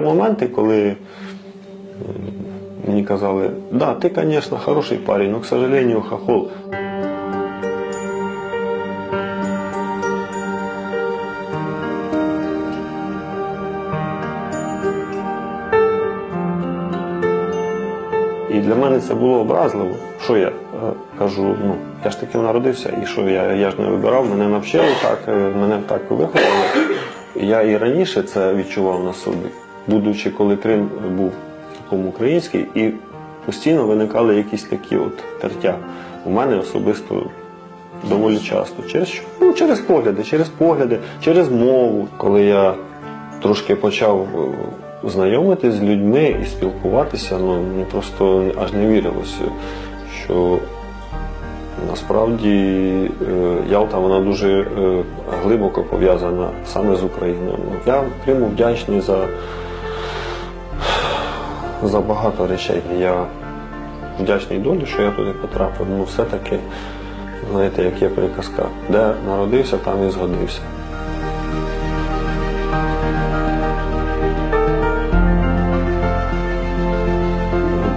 Моменти, коли мені казали, да, ти, звісно, хороший парень, но, к сожалению, хохол. І для мене це було образливо. Що я е, кажу, ну я ж таки народився, і що я, я ж не вибирав, мене навчили так, е, мене так виховали. Я і раніше це відчував на собі, будучи, коли Крим був такому український, і постійно виникали якісь такі от тертя. У мене особисто доволі часто. Через що? Ну, через погляди, через погляди, через мову. Коли я трошки почав е, знайомитись з людьми і спілкуватися, ну мені просто аж не вірилося, що насправді е, Ялта вона дуже е, глибоко пов'язана саме з Україною. Я Криму вдячний за, за багато речей. Я вдячний долі, що я туди потрапив. Ну, все-таки, знаєте, як є приказка, де народився, там і згодився.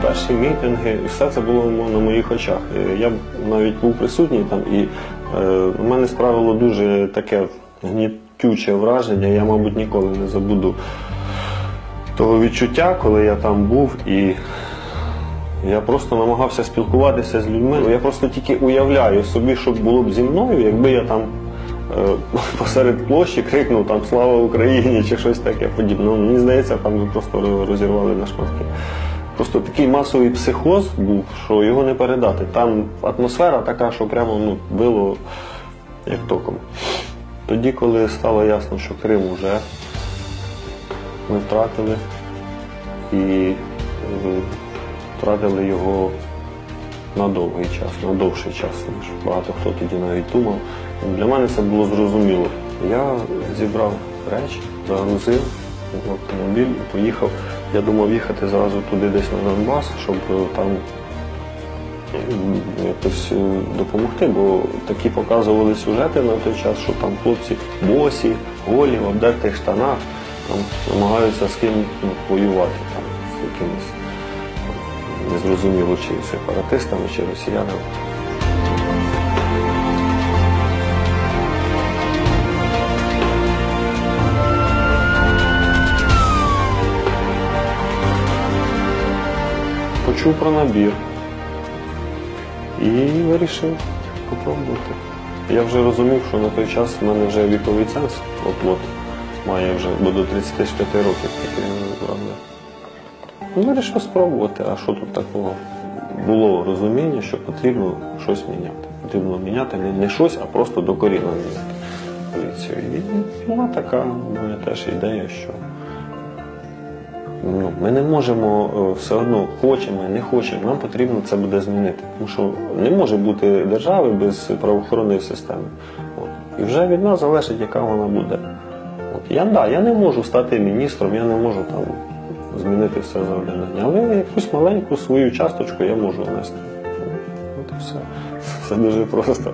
Перші мітинги, і все це було на моїх очах. Е, Я навіть був присутній там, і е, мене справило дуже таке гнітюче враження. Я, мабуть, ніколи не забуду того відчуття, коли я там був, і я просто намагався спілкуватися з людьми. Я просто тільки уявляю собі, що було б зі мною, якби я там е, посеред площі крикнув там Слава Україні чи щось таке подібне. Ну, мені здається, там просто розірвали на шматки. Просто такий масовий психоз був, що його не передати. Там атмосфера така, що прямо ну, било як током. Тоді, коли стало ясно, що Крим вже ми втратили і е, втратили його на довгий час, на довший час, ніж багато хто тоді навіть думав. Для мене це було зрозуміло. Я зібрав речі, загрузив автомобіль і поїхав. Я думав їхати зразу туди десь на Донбас, щоб е, там якось е, допомогти, бо такі показували сюжети на той час, що там хлопці босі, голі, в обдертих штанах, там намагаються з ким ну, воювати там, з якимись незрозуміло чи сепаратистами, чи росіянами. Почув про набір і вирішив попробувати. Я вже розумів, що на той час в мене вже віковий ценз, от-от, має вже бо до 35 років тільки правда. Ну, Вирішив спробувати, а що тут такого? Було розуміння, що потрібно щось міняти. Потрібно міняти не, не щось, а просто докорінно міняти поліцію. І була така моя теж ідея, що ну, ми не можемо е, все одно хочемо, не хочемо, нам потрібно це буде змінити. Тому що не може бути держави без правоохоронної системи. От. І вже від нас залежить, яка вона буде. Я, да, я не можу стати міністром, я не можу там змінити все завдання. Але якусь маленьку свою часточку я можу внести. От і все. Все дуже просто.